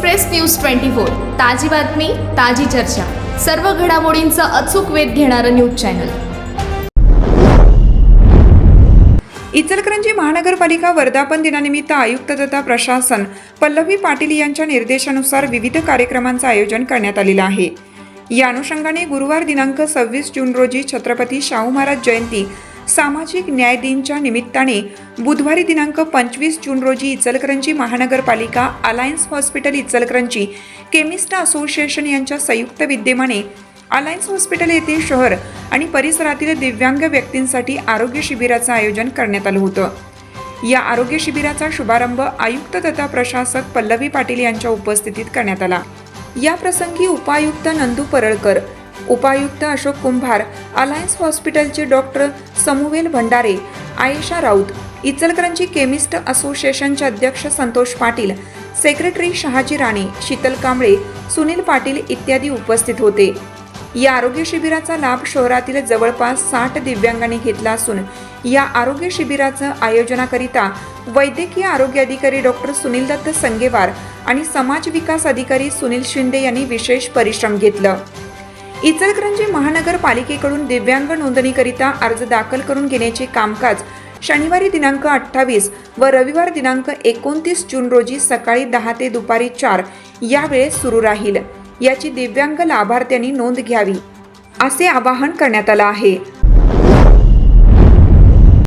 Express news twenty four. ताजी बातमी ताजी चर्चा. सर्व घडामोडींचा अचूक वेध घेणारं न्यूज चॅनल. इचलकरंजी महानगरपालिका वर्धापन दिनानिमित्त आयुक्त तथा प्रशासन पल्लवी पाटील यांच्या निर्देशानुसार विविध कार्यक्रमांचं आयोजन करण्यात आलेलं आहे. या अनुषंगाने गुरुवार दिनांक सव्वीस जून रोजी छत्रपती शाहू महाराज जयंती सामाजिक न्याय दिनच्या निमित्ताने बुधवारी दिनांक पंचवीस जून रोजी इचलकरंजी महानगरपालिका alliance hospital Ichalkaranji chemist association यांच्या संयुक्त विद्यमाने अलायन्स हॉस्पिटल येथे शहर आणि परिसरातील दिव्यांग व्यक्तींसाठी आरोग्य शिबिराचं आयोजन करण्यात आलं होतं. या आरोग्य शिबिराचा शुभारंभ आयुक्त तथा प्रशासक पल्लवी पाटील यांच्या उपस्थितीत करण्यात आला. या प्रसंगी उपायुक्त नंदू परळकर उपायुक्त अशोक कुंभार अलायन्स हॉस्पिटलचे doctor Samuel Bhandare Ayesha Raut Ichalkaranji chemist असोसिएशनचे अध्यक्ष संतोष पाटील सेक्रेटरी शहाजी राणे शीतल कांबळे सुनील पाटील इत्यादी उपस्थित होते. या आरोग्य शिबिराचा लाभ शहरातील जवळपास साठ दिव्यांगांनी घेतला असून या आरोग्य शिबिराचं आयोजनाकरिता वैद्यकीय आरोग्य अधिकारी डॉक्टर सुनील दत्त संगेवार आणि समाज विकास अधिकारी सुनील शिंदे यांनी विशेष परिश्रम घेतलं. इचलकरंजी महानगरपालिकेकडून दिव्यांग नोंदणीकरिता अर्ज दाखल करून घेण्याचे कामकाज शनिवारी दिनांक अठ्ठावीस व रविवार दिनांक एकोणतीस जून रोजी सकाळी दहा ते दुपारी चार यावेळेस सुरू राहील. याची दिव्यांग लाभार्थ्यांनी नोंद घ्यावी. असे आवाहन करण्यात आलं आहे.